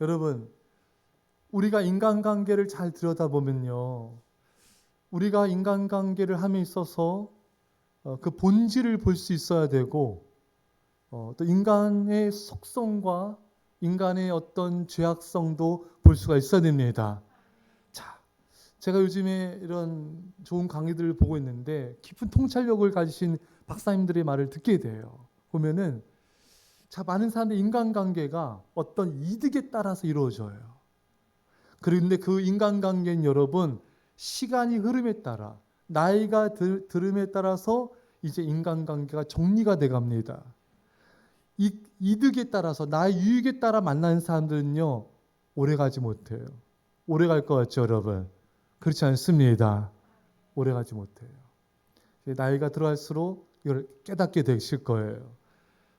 여러분, 우리가 인간관계를 잘 들여다보면요. 우리가 인간관계를 함에 있어서 어, 그 본질을 볼 수 있어야 되고 어, 또 인간의 속성과 인간의 어떤 죄악성도 볼 수가 있어야 됩니다. 자, 제가 요즘에 이런 좋은 강의들을 보고 있는데 깊은 통찰력을 가지신 박사님들의 말을 듣게 돼요. 보면은 자, 많은 사람들 인간관계가 어떤 이득에 따라서 이루어져요. 그런데 그 인간관계는 여러분 시간이 흐름에 따라 나이가 들, 들음에 따라서 이제 인간관계가 정리가 돼 갑니다. 이, 이득에 따라서 나의 유익에 따라 만나는 사람들은요 오래 가지 못해요. 오래 갈 것 같죠, 여러분? 그렇지 않습니다. 오래 가지 못해요. 나이가 들어갈수록 이걸 깨닫게 되실 거예요.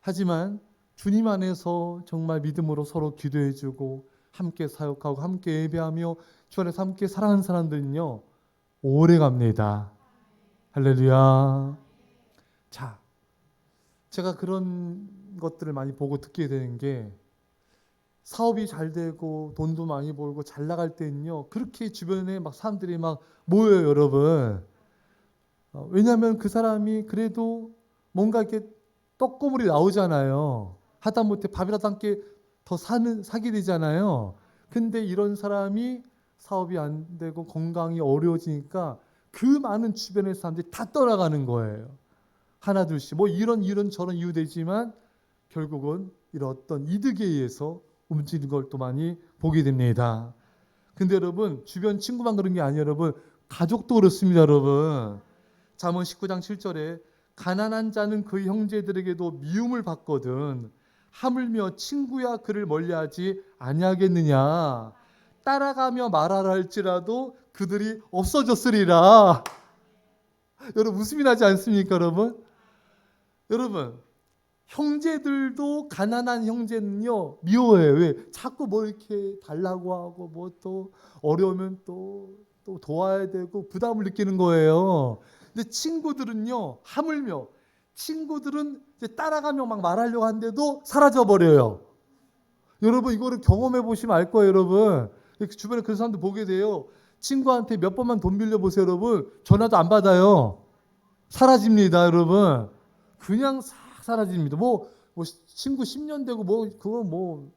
하지만 주님 안에서 정말 믿음으로 서로 기도해 주고 함께 사역하고 함께 예배하며 주 안에서 함께 사랑하는 사람들은요 오래 갑니다. 할렐루야. 자, 제가 그런 것들을 많이 보고 듣게 되는 게 사업이 잘 되고 돈도 많이 벌고 잘 나갈 때는요 그렇게 주변에 막 사람들이 막 모여요 여러분 어, 왜냐하면 그 사람이 그래도 뭔가 이렇게 떡고물이 나오잖아요 하다못해 밥이라도 함께 더 사는 사게 되잖아요. 근데 이런 사람이 사업이 안 되고 건강이 어려워지니까 그 많은 주변의 사람들이 다 떠나가는 거예요. 하나 둘씩 뭐 이런 이런 저런 이유 되지만 결국은 이런 어떤 이득에 의해서 움직이는 걸 또 많이 보게 됩니다. 근데 여러분 주변 친구만 그런 게 아니에요 여러분. 가족도 그렇습니다 여러분. 잠언 19장 7절에 가난한 자는 그 형제들에게도 미움을 받거든 하물며 친구야 그를 멀리하지 아니하겠느냐 따라가며 말하라 할지라도 그들이 없어졌으리라 여러분 웃음이 나지 않습니까 여러분 여러분 형제들도 가난한 형제는요 미워해요. 왜? 자꾸 뭐 이렇게 달라고 하고 뭐 또 어려우면 또 또 도와야 되고 부담을 느끼는 거예요. 근데 친구들은요 하물며 친구들은 따라가며 막 말하려고 하는데도 사라져 버려요. 여러분 이거를 경험해 보시면 알 거예요, 여러분. 주변에 그런 사람들 보게 돼요. 친구한테 몇 번만 돈 빌려 보세요, 여러분. 전화도 안 받아요. 사라집니다, 여러분. 그냥 싹 사라집니다. 뭐, 뭐 친구 10년 되고 뭐 그거 뭐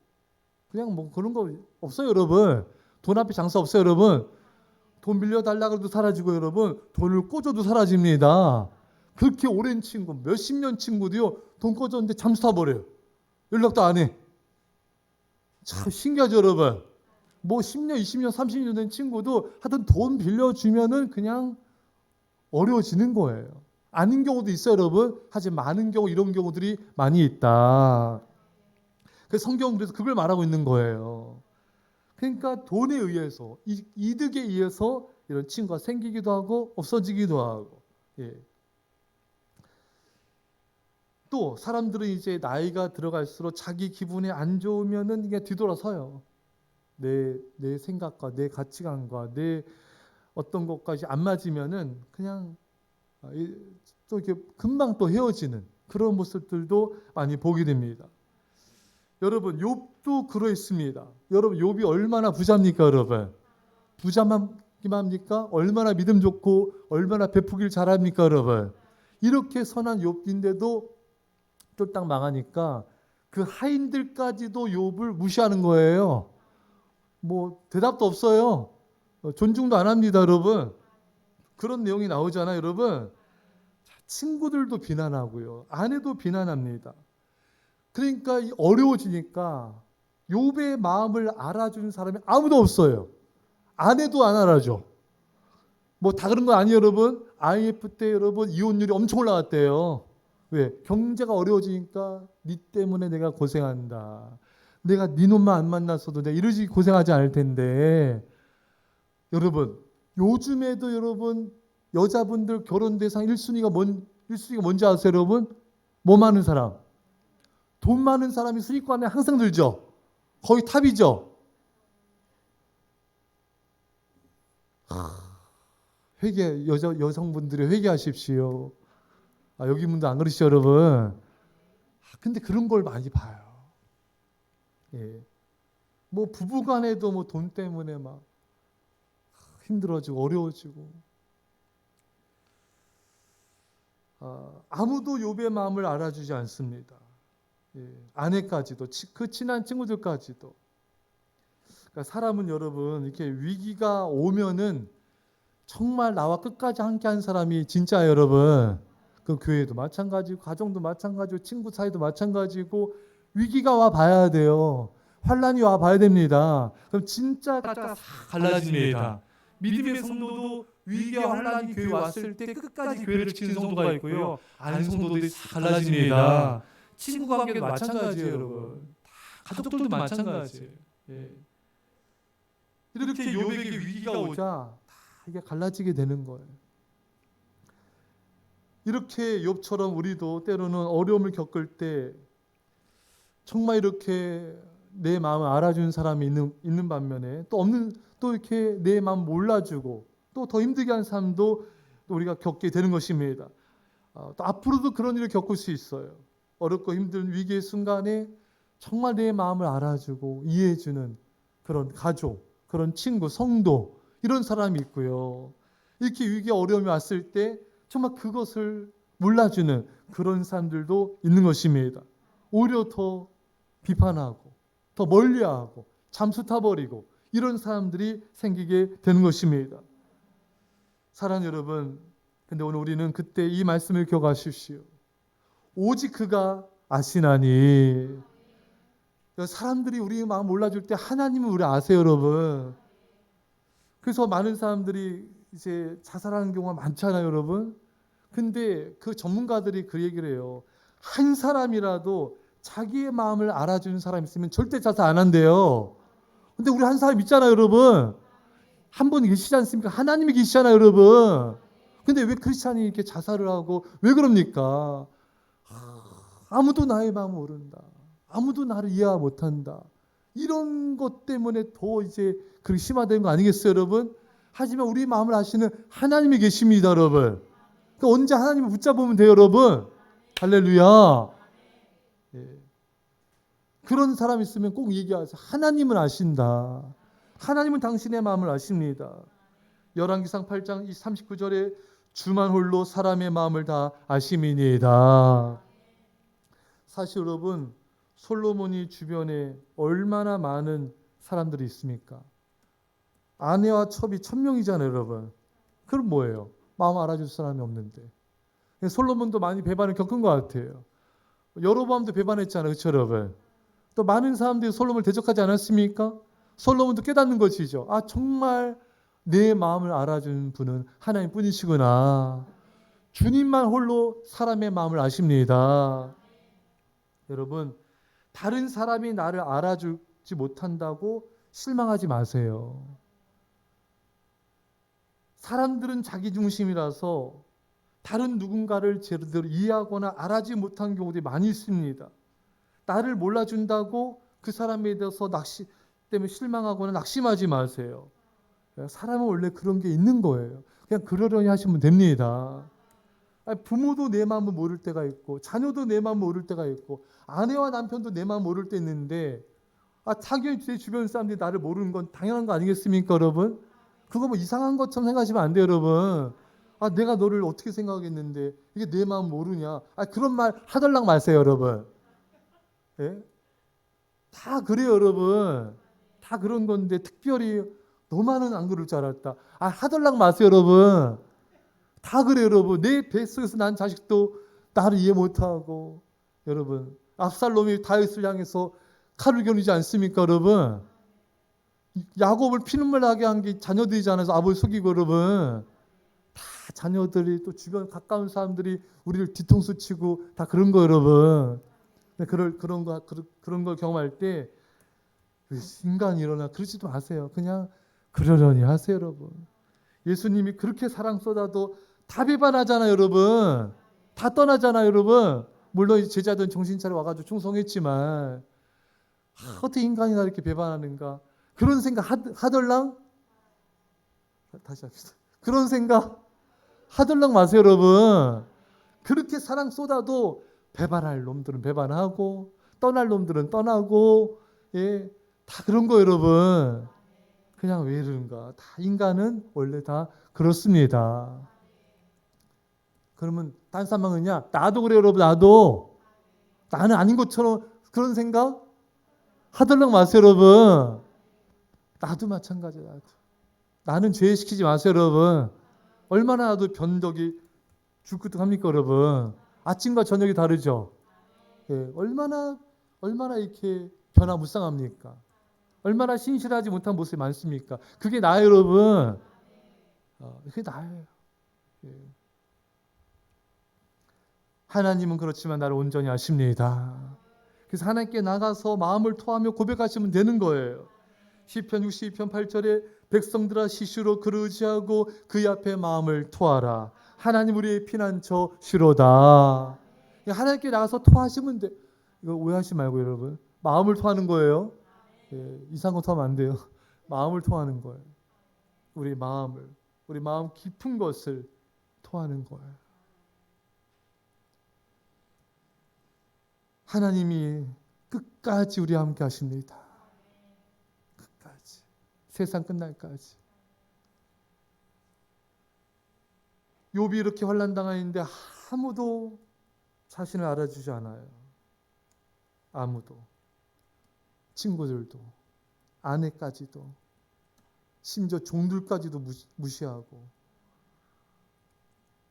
그냥 뭐 그런 거 없어요, 여러분. 돈 앞에 장사 없어요, 여러분. 돈 빌려 달라 그래도 사라지고 여러분. 돈을 꽂아도 사라집니다. 그렇게 오랜 친구, 몇십 년 친구도요. 돈 꽂았는데 잠수 타 버려요. 연락도 안 해. 참 신기하죠, 여러분. 뭐 10년, 20년, 30년 된 친구도 하여튼 돈 빌려주면은 그냥 어려워지는 거예요. 아닌 경우도 있어요, 여러분. 하지만 많은 경우 이런 경우들이 많이 있다. 그 성경 그래서 그걸 말하고 있는 거예요. 그러니까 돈에 의해서 이, 이득에 의해서 이런 친구가 생기기도 하고 없어지기도 하고. 예. 또 사람들은 이제 나이가 들어갈수록 자기 기분이 안 좋으면은 이게 뒤돌아서요. 내, 내 생각과 내 가치관과 내 어떤 것까지 안 맞으면은 그냥 아, 또 이렇게 금방 또 헤어지는 그런 모습들도 많이 보게 됩니다. 여러분 욥도 그러했습니다. 여러분 욥이 얼마나 부자입니까, 여러분? 부자만 합니까? 얼마나 믿음 좋고 얼마나 베푸길 잘합니까, 여러분? 이렇게 선한 욥인데도 쫄딱 망하니까 그 하인들까지도 욥을 무시하는 거예요. 뭐 대답도 없어요. 존중도 안 합니다, 여러분. 그런 내용이 나오잖아요, 여러분. 친구들도 비난하고요. 아내도 비난합니다. 그러니까 어려워지니까 욥의 마음을 알아주는 사람이 아무도 없어요. 아내도 안 알아줘. 뭐 다 그런 거 아니에요, 여러분? IF 때 여러분 이혼율이 엄청 올라갔대요. 왜? 경제가 어려워지니까 네 때문에 내가 고생한다. 내가 네 놈만 안 만났어도 내가 이러지 고생하지 않을 텐데. 여러분, 요즘에도 여러분 여자분들 결혼 대상 1순위가 뭔 1순위가 뭔지 아세요, 여러분? 뭐 많은 사람. 돈 많은 사람이 순위권에 항상 들죠. 거의 탑이죠. 회개 여자 여성분들이 회개하십시오. 아, 여기 분도 안 그러시죠, 여러분? 아, 근데 그런 걸 많이 봐요. 예. 뭐 부부간에도 뭐 돈 때문에 막 힘들어지고 어려워지고 아, 아무도 욥의 마음을 알아주지 않습니다. 예, 아내까지도 치- 그 친한 친구들까지도 그러니까 사람은 여러분 이렇게 위기가 오면은 정말 나와 끝까지 함께한 사람이 진짜 여러분 그 교회도 마찬가지고 가정도 마찬가지고 친구 사이도 마찬가지고 위기가 와 봐야 돼요. 환란이 와 봐야 됩니다. 그럼 진짜 딱 갈라집니다. 믿음의 성도도 위기와 환란이 교회 왔을 때 끝까지 교회를 지키는 성도가 있고요. 아닌 성도들이 다 갈라집니다. 친구 관계도 마찬가지예요, 여러분. 다 가족들도 마찬가지예요. 예. 이렇게 요백의 위기가 오자 다 이게 갈라지게 되는 거예요. 이렇게 욥처럼 우리도 때로는 어려움을 겪을 때 정말 이렇게 내 마음을 알아주는 사람이 있는, 있는 반면에 또 없는 또 이렇게 내 마음 몰라주고 또 더 힘들게 하는 사람도 또 우리가 겪게 되는 것입니다. 아, 또 앞으로도 그런 일을 겪을 수 있어요. 어렵고 힘든 위기의 순간에 정말 내 마음을 알아주고 이해해주는 그런 가족, 그런 친구, 성도 이런 사람이 있고요. 이렇게 위기 어려움이 왔을 때 정말 그것을 몰라주는 그런 사람들도 있는 것입니다. 오히려 더 비판하고 더 멀리하고 잠수 타버리고 이런 사람들이 생기게 되는 것입니다. 사랑 여러분, 근데 오늘 우리는 그때 이 말씀을 기억하십시오. 오직 그가 아시나니 사람들이 우리 마음 몰라줄 때 하나님은 우리 아세요, 여러분. 그래서 많은 사람들이 이제 자살하는 경우가 많잖아요, 여러분. 근데 그 전문가들이 그 얘기를 해요. 한 사람이라도 자기의 마음을 알아주는 사람 있으면 절대 자살 안 한대요. 근데 우리 한 사람 있잖아요, 여러분. 한 분 계시지 않습니까? 하나님이 계시잖아요, 여러분. 근데 왜 크리스찬이 이렇게 자살을 하고 왜 그럽니까? 아무도 나의 마음을 모른다. 아무도 나를 이해 못한다. 이런 것 때문에 더 이제 그렇게 심화된 거 아니겠어요, 여러분? 하지만 우리 마음을 아시는 하나님이 계십니다, 여러분. 그 언제 하나님을 붙잡으면 돼요, 여러분? 할렐루야. 예. 그런 사람 있으면 꼭 얘기하세요. 하나님은 아신다. 하나님은 당신의 마음을 아십니다. 열왕기상 8장 39절에 주만 홀로 사람의 마음을 다 아심이니이다. 사실 여러분 솔로몬이 주변에 얼마나 많은 사람들이 있습니까? 아내와 첩이 천 명이잖아요, 여러분. 그럼 뭐예요? 마음 알아줄 사람이 없는데. 솔로몬도 많이 배반을 겪은 것 같아요. 여로보암도 배반했잖아요, 그렇죠, 여러분? 또 많은 사람들이 솔로몬을 대적하지 않았습니까? 솔로몬도 깨닫는 것이죠. 아 정말 내 마음을 알아주는 분은 하나님 뿐이시구나. 주님만 홀로 사람의 마음을 아십니다. 여러분 다른 사람이 나를 알아주지 못한다고 실망하지 마세요. 사람들은 자기 중심이라서 다른 누군가를 제대로 이해하거나 알아지 못한 경우들이 많이 있습니다. 나를 몰라준다고 그 사람에 대해서 낚시 때문에 실망하거나 낙심하지 마세요. 사람은 원래 그런 게 있는 거예요. 그냥 그러려니 하시면 됩니다. 부모도 내 마음을 모를 때가 있고 자녀도 내 마음 모를 때가 있고 아내와 남편도 내 마음 모를 때 있는데 아 당연히 제 주변 사람들이 나를 모르는 건 당연한 거 아니겠습니까, 여러분? 그거 뭐 이상한 것처럼 생각하시면 안 돼요, 여러분. 아 내가 너를 어떻게 생각했는데 이게 내 마음 모르냐? 아 그런 말 하달랑 마세요, 여러분. 예? 다 그래요, 여러분. 다 그런 건데 특별히 너만은 안 그럴 줄 알았다. 아 하달랑 마세요, 여러분. 다 그래요, 여러분. 내 뱃속에서 난 자식도 나를 이해 못하고 여러분. 압살롬이 다윗을 향해서 칼을 겨누지 않습니까, 여러분? 야곱을 피눈물 나게 한 게 자녀들이잖아요. 아버지 속이고 여러분. 다 자녀들이 또 주변 가까운 사람들이 우리를 뒤통수 치고 다 그런 거 여러분. 그럴 그런 거 그런, 그런 걸 경험할 때 인간이 일어나 그러지도 마세요. 그냥 그러려니 하세요, 여러분. 예수님이 그렇게 사랑 쏟아도 다 배반하잖아요, 여러분. 다 떠나잖아요, 여러분. 물론 제자들은 정신 차려 와가지고 충성했지만 아, 어떻게 인간이 나 이렇게 배반하는가? 그런 생각 하, 하덜랑 다시 합시다. 그런 생각 하덜랑 마세요, 여러분. 그렇게 사랑 쏟아도 배반할 놈들은 배반하고 떠날 놈들은 떠나고 예, 다 그런 거 여러분. 그냥 왜 이러는가? 다 인간은 원래 다 그렇습니다. 그러면 딴 사람은냐? 나도 그래 여러분 나도 나는 아닌 것처럼 그런 생각 하들랑 마세요 여러분. 나도 마찬가지야 나도. 나는 죄시키지 마세요 여러분. 얼마나 나도 변덕이 줄끄덕합니까 여러분. 아침과 저녁이 다르죠. 예, 얼마나 얼마나 이렇게 변화무쌍합니까? 얼마나 신실하지 못한 모습이 많습니까? 그게 나예요, 여러분. 어, 그게 나예요. 예. 하나님은 그렇지만 나를 온전히 아십니다. 그래서 하나님께 나가서 마음을 토하며 고백하시면 되는 거예요. 시편 62편 8절에 백성들아 시슈로 그를 의지하고 그 앞에 마음을 토하라. 하나님 우리의 피난처 시로다. 하나님께 나가서 토하시면 돼. 이거 오해하지 말고 여러분. 마음을 토하는 거예요. 예, 이상한 거 토하면 안 돼요. 마음을 토하는 거예요. 우리 마음을, 우리 마음 깊은 것을 토하는 거예요. 하나님이 끝까지 우리와 함께 하십니다. 세상 끝날까지. 욥이 이렇게 환난 당하는데 아무도 자신을 알아주지 않아요. 아무도. 친구들도 아내까지도 심지어 종들까지도 무시, 무시하고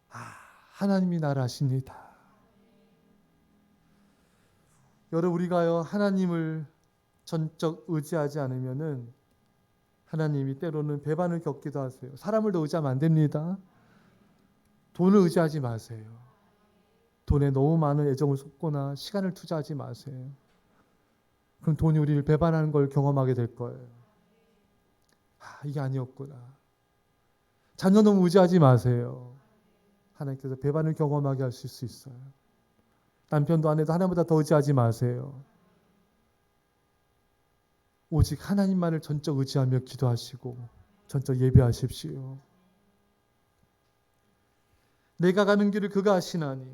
아, 하나님이 나를 아십니다. 여러분 우리가요 하나님을 전적 의지하지 않으면은 하나님이 때로는 배반을 겪기도 하세요. 사람을 더 의지하면 안 됩니다. 돈을 의지하지 마세요. 돈에 너무 많은 애정을 쏟거나 시간을 투자하지 마세요. 그럼 돈이 우리를 배반하는 걸 경험하게 될 거예요. 아, 이게 아니었구나. 자녀 너무 의지하지 마세요. 하나님께서 배반을 경험하게 하실 수 있어요. 남편도 아내도 하나님보다 더 의지하지 마세요. 오직 하나님만을 전적 의지하며 기도하시고 전적 예배하십시오. 내가 가는 길을 그가 아시나니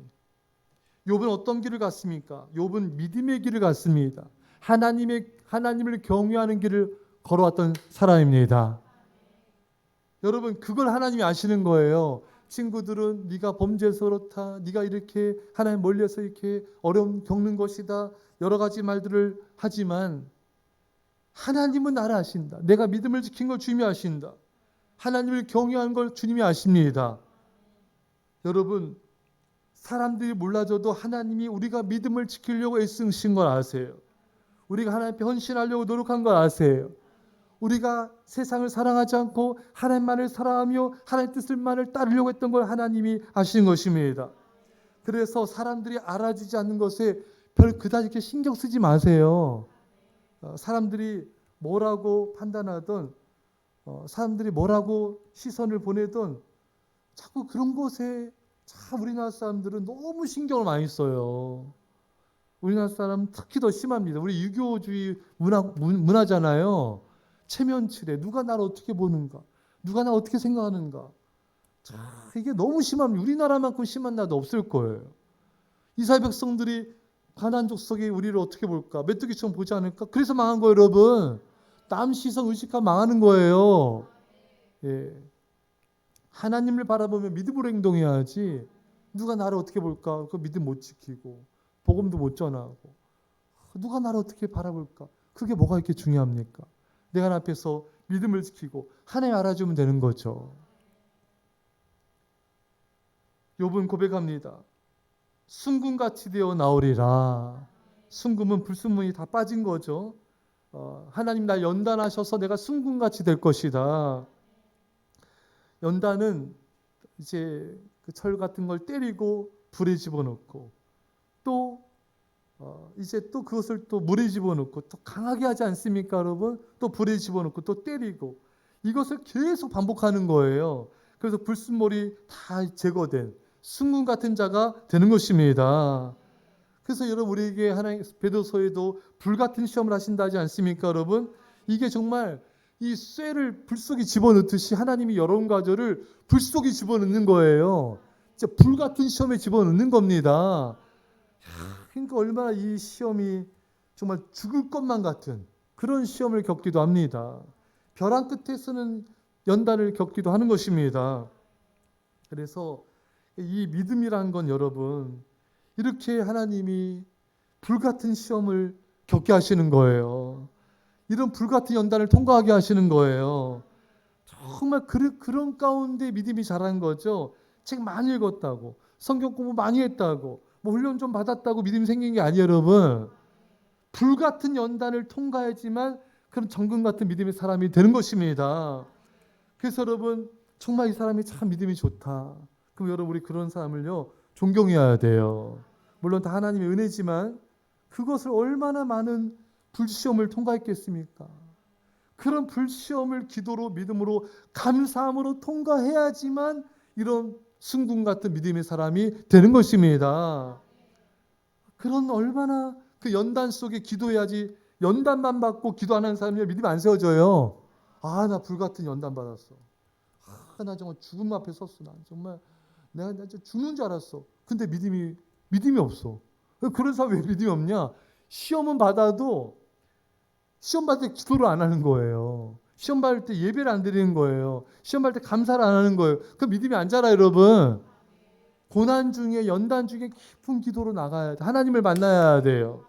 욥은 어떤 길을 갔습니까? 욥은 믿음의 길을 갔습니다. 하나님의 하나님을 경외하는 길을 걸어왔던 사람입니다. 여러분 그걸 하나님이 아시는 거예요. 친구들은 네가 범죄해서 그렇다. 네가 이렇게 하나님 멀리서 이렇게 어려움 겪는 것이다. 여러 가지 말들을 하지만 하나님은 나를 아신다. 내가 믿음을 지킨 걸 주님이 아신다. 하나님을 경외하는 걸 주님이 아십니다. 여러분 사람들이 몰라줘도 하나님이 우리가 믿음을 지키려고 애쓰신 걸 아세요. 우리가 하나님 앞에 헌신하려고 노력한 걸 아세요. 우리가 세상을 사랑하지 않고 하나님만을 사랑하며 하나님 뜻을만을 따르려고 했던 걸 하나님이 아시는 것입니다. 그래서 사람들이 알아주지 않는 것에 별 그다지 신경 쓰지 마세요. 어, 사람들이 뭐라고 판단하던 어, 사람들이 뭐라고 시선을 보내던 자꾸 그런 것에 참 우리나라 사람들은 너무 신경을 많이 써요. 우리나라 사람 특히 더 심합니다. 우리 유교주의 문화 문, 문화잖아요. 체면치레 누가 나를 어떻게 보는가, 누가 나 어떻게 생각하는가. 참 이게 너무 심합니다. 우리나라만큼 심한 나라도 없을 거예요. 이스라엘 백성들이 가나안 족속이 우리를 어떻게 볼까, 메뚜기처럼 보지 않을까. 그래서 망한 거예요, 여러분. 남 시선 의식하면 망하는 거예요. 예. 하나님을 바라보며 믿음으로 행동해야지. 누가 나를 어떻게 볼까? 그 믿음 못 지키고 복음도 못 전하고 누가 나를 어떻게 바라볼까? 그게 뭐가 이렇게 중요합니까? 내가 앞에서 믿음을 지키고 하나님 알아주면 되는 거죠. 욥은 고백합니다. 순금같이 되어 나오리라. 순금은 불순물이 다 빠진 거죠. 어, 하나님 날 연단하셔서 내가 순금같이 될 것이다. 연단은 이제 그 철 같은 걸 때리고 불에 집어넣고 또 어, 이제 또 그것을 또 물에 집어넣고 또 강하게 하지 않습니까, 여러분? 또 불에 집어넣고 또 때리고 이것을 계속 반복하는 거예요. 그래서 불순물이 다 제거된 순금 같은 자가 되는 것입니다. 그래서 여러분 우리에게 하나님 베드로서에도 불 같은 시험을 하신다 하지 않습니까, 여러분? 이게 정말 이 쇠를 불 속에 집어넣듯이 하나님이 여러분 가정을 불 속에 집어넣는 거예요. 진짜 불 같은 시험에 집어넣는 겁니다. 그러니까 얼마나 이 시험이 정말 죽을 것만 같은 그런 시험을 겪기도 합니다. 벼랑 끝에서는 연단을 겪기도 하는 것입니다. 그래서 이 믿음이란 건 여러분 이렇게 하나님이 불같은 시험을 겪게 하시는 거예요. 이런 불같은 연단을 통과하게 하시는 거예요. 정말 그, 그런 가운데 믿음이 자란 거죠. 책 많이 읽었다고, 성경 공부 많이 했다고, 뭐 훈련 좀 받았다고 믿음이 생긴 게 아니에요, 여러분. 불같은 연단을 통과해야지만 그런 정금 같은 믿음의 사람이 되는 것입니다. 그래서 여러분 정말 이 사람이 참 믿음이 좋다. 그럼 여러분 우리 그런 사람을요 존경해야 돼요. 물론 다 하나님의 은혜지만 그것을 얼마나 많은 불시험을 통과했겠습니까? 그런 불시험을 기도로 믿음으로 감사함으로 통과해야지만 이런 승군 같은 믿음의 사람이 되는 것입니다. 그런 얼마나 그 연단 속에 기도해야지 연단만 받고 기도 안 하는 사람이 믿음이 안 세워져요. 아, 나 불같은 연단 받았어. 아, 나 정말 죽음 앞에 섰어. 난 정말 내가 나 진짜 죽는 줄 알았어. 근데 믿음이 믿음이 없어. 그런 사람 왜 믿음이 없냐? 시험은 받아도 시험 받을 때 기도를 안 하는 거예요. 시험 받을 때 예배를 안 드리는 거예요. 시험 받을 때 감사를 안 하는 거예요. 그 믿음이 안 자라 여러분. 고난 중에 연단 중에 깊은 기도로 나가야 돼. 하나님을 만나야 돼요.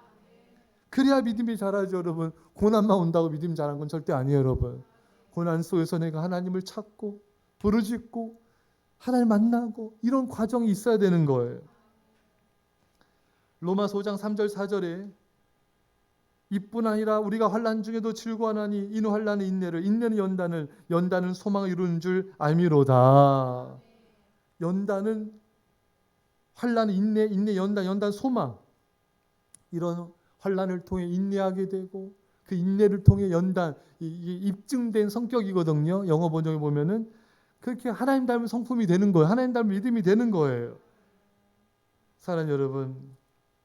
그래야 믿음이 자라죠, 여러분. 고난만 온다고 믿음 자란 건 절대 아니에요, 여러분. 고난 속에서 내가 하나님을 찾고 부르짖고 하나님 만나고 이런 과정이 있어야 되는 거예요. 로마서 5장 3절 4절에 이뿐 아니라 우리가 환난 중에도 즐거워하나니 이는 환난의 인내를 인내는 연단을 연단은 소망을 이루는 줄 알미로다. 연단은 환난 인내 인내 연단 연단 소망 이런 환란을 통해 인내하게 되고 그 인내를 통해 연단 이- 이게 입증된 성격이거든요. 영어 번역에 보면은 그렇게 하나님 닮은 성품이 되는 거예요. 하나님 닮은 믿음이 되는 거예요. 사랑 여러분,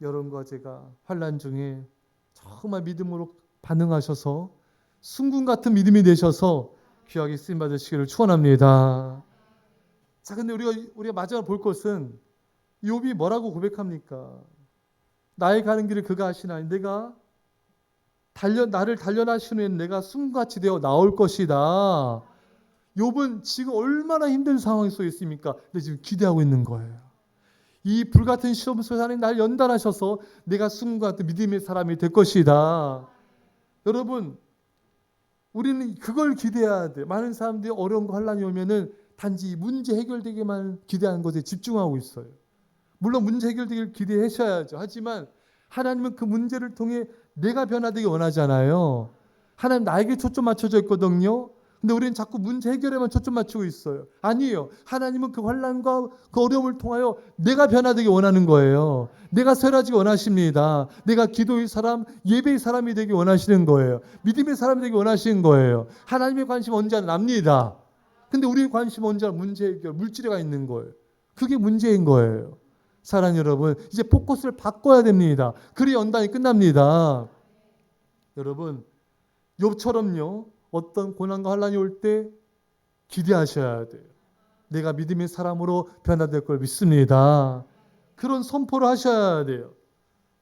여러분과 제가 환란 중에 정말 믿음으로 반응하셔서 순군 같은 믿음이 되셔서 귀하게 쓰임 받으시기를 축원합니다. 자, 근데 우리가 우리가 마지막 볼 것은 욥이 뭐라고 고백합니까? 나의 가는 길을 그가 하시나니 내가 달려 나를 단련하시는 후에는 내가 숨같이 되어 나올 것이다. 욥은 지금 얼마나 힘든 상황 속에 있습니까? 근데 지금 기대하고 있는 거예요. 이 불같은 시험 속에서 하나님 날 연단하셔서 내가 숨과 같은 믿음의 사람이 될 것이다. 여러분, 우리는 그걸 기대해야 돼. 많은 사람들이 어려운 거 환란이 오면은 단지 이 문제 해결되기만 기대하는 것에 집중하고 있어요. 물론 문제 해결되길 기대하셔야죠. 하지만 하나님은 그 문제를 통해 내가 변화되기 원하잖아요. 하나님 나에게 초점 맞춰져 있거든요. 근데 우리는 자꾸 문제 해결에만 초점 맞추고 있어요. 아니에요. 하나님은 그 환란과 그 어려움을 통하여 내가 변화되기 원하는 거예요. 내가 새라지기 원하십니다. 내가 기도의 사람, 예배의 사람이 되기 원하시는 거예요. 믿음의 사람이 되기 원하시는 거예요. 하나님의 관심 언제나 납니다. 근데 우리의 관심 언제나 문제 해결, 물질에가 있는 거예요. 그게 문제인 거예요. 사랑 여러분, 이제 포커스를 바꿔야 됩니다. 그래야 연단이 끝납니다. 여러분, 욥처럼요. 어떤 고난과 환란이 올 때 기대하셔야 돼요. 내가 믿음의 사람으로 변화될 걸 믿습니다. 그런 선포를 하셔야 돼요.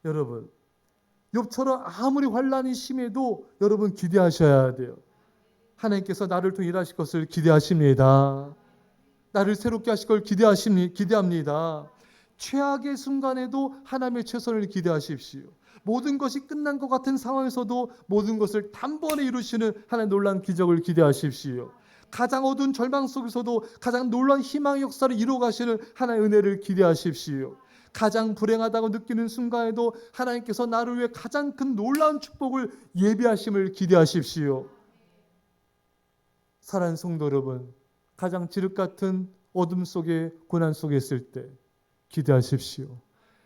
여러분, 욥처럼 아무리 환란이 심해도 여러분 기대하셔야 돼요. 하나님께서 나를 통해 일하실 것을 기대하십니다. 나를 새롭게 하실 걸 기대하십니 기대합니다. 최악의 순간에도 하나님의 최선을 기대하십시오. 모든 것이 끝난 것 같은 상황에서도 모든 것을 단번에 이루시는 하나님 놀란 기적을 기대하십시오. 가장 어두운 절망 속에서도 가장 놀란 희망의 역사를 이루어 가시는 하나님의 은혜를 기대하십시오. 가장 불행하다고 느끼는 순간에도 하나님께서 나를 위해 가장 큰 놀라운 축복을 예비하심을 기대하십시오. 사랑하는 성도 여러분, 가장 지륵 같은 어둠 속에 고난 속에 있을 때 기대하십시오.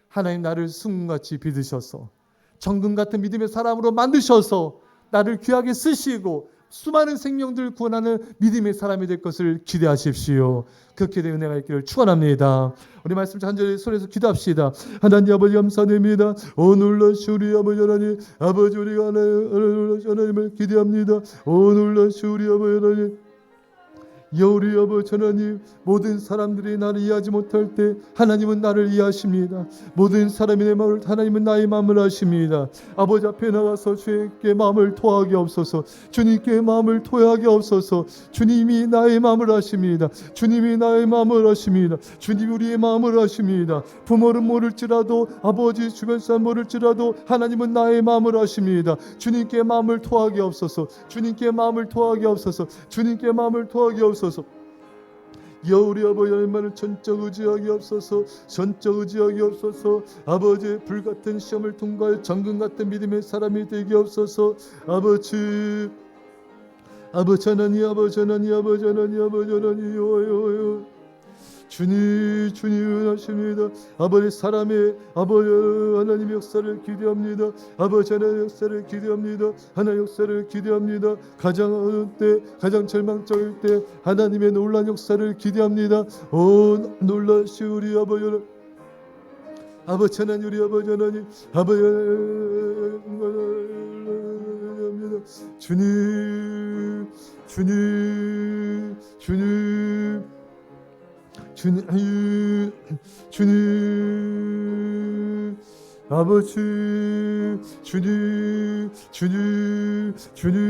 하나님 나를 순금같이 믿으셔서 정금 같은 믿음의 사람으로 만드셔서 나를 귀하게 쓰시고 수많은 생명들 구원하는 믿음의 사람이 될 것을 기대하십시오. 그렇게 된 은혜가 있기를 축원합니다. 우리 말씀 한 절에 손에서 기도합시다. 하나님 아버지 감사드립니다. 오늘날 우리 아버지 하나님 아버지 우리가 하나님, 하나님을 기대합니다. 오늘날 우리 아버지 하나님 여우리 아버지 하나님 모든 사람들이 나를 이해하지 못할 때 하나님은 나를 이해하십니다. 모든 사람이 내 마음을 하나님은 나의 마음을 아십니다. 아버지 앞에 나가서 주님께 마음을 토하게 없어서 주님께 마음을 토하게 없어서 주님이 나의 마음을 아십니다. 주님이 나의 마음을 아십니다. 주님이 우리의 마음을 아십니다. 부모는 모를지라도 아버지 주변 사람 모를지라도 하나님은 나의 마음을 아십니다. 주님께 마음을 토하게 없어서 주님께 마음을 토하게 없어서 주님께 마음을 토하게 없어서 여우리 아버지 하나님만을 전적 의지하게 없어서 전적 의지하게 없어서. 아버지 불같은 시험을 통과해 정금 같은 믿음의 사람이 되게 없어서. 아버지 아버지 하나님 아버지 하나님 아버지 하나님 아버지 하나님 요요요 주님 주님 은하십니다. 아버지 사람의 아버지 하나님 역사를 기대합니다. 아버지 하나님 역사를 기대합니다. 하나님 역사를 기대합니다. 가장 어려운 때 가장 절망적일 때 하나님의 놀란 역사를 기대합니다. 오 놀라시 우리 아버지 아버지 하나님 우리 아버지 하나님 아버지 하나님. 주님 주님 주님 주님 주님 아버지 주님 주님 주님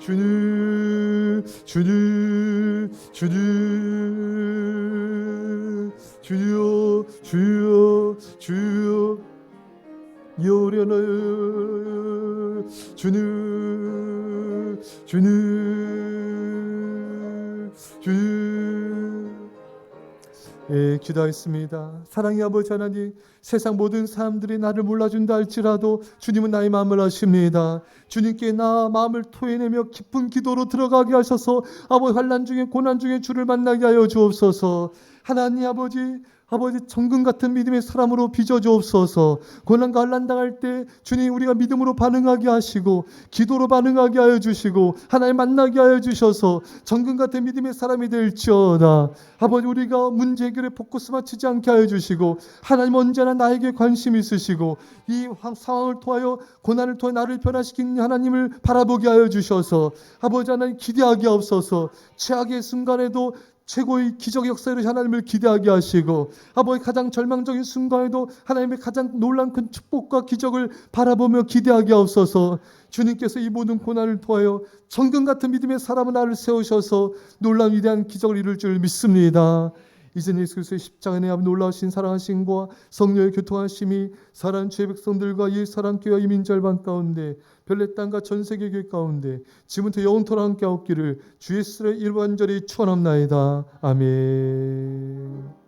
주님 주님 주님 주여 주여 주여 요련하여 주님 주님 예, 기도하겠습니다. 사랑의 아버지 하나님, 세상 모든 사람들이 나를 몰라준다 할지라도 주님은 나의 마음을 아십니다. 주님께 나 마음을 토해내며 깊은 기도로 들어가게 하셔서 아버지 환란 중에 고난 중에 주를 만나게 하여 주옵소서. 하나님 아버지 아버지 정금 같은 믿음의 사람으로 빚어 주옵소서. 고난과 환란 당할 때 주님 우리가 믿음으로 반응하게 하시고 기도로 반응하게 하여 주시고 하나님 만나게 하여 주셔서 정금 같은 믿음의 사람이 될지어다. 아버지 우리가 문제 해결에 포커스 맞추지 않게 하여 주시고 하나님 언제나 나에게 관심 있으시고 이 황- 상황을 통하여 고난을 통해 나를 변화시킨 하나님을 바라보게 하여 주셔서 아버지 하나님 기대하게 없어서 최악의 순간에도 최고의 기적 역사를 하나님을 기대하게 하시고 아버지 가장 절망적인 순간에도 하나님의 가장 놀란 큰 축복과 기적을 바라보며 기대하게 하옵소서 주님께서 이 모든 고난을 통하여 정금 같은 믿음의 사람은 나를 세우셔서 놀라운 위대한 기적을 이룰 줄 믿습니다. 이제 예수 그리스도의 십자가의 앞 놀라우신 사랑하심과 성령의 교통하심이 사랑 주의 백성들과 이 사랑 교회 이민절반 가운데 별내 땅과 전 세계 교회 가운데 지금부터 영원토록 함께 하옵기를 주 예수의 일반절이 축원합나이다. 아멘.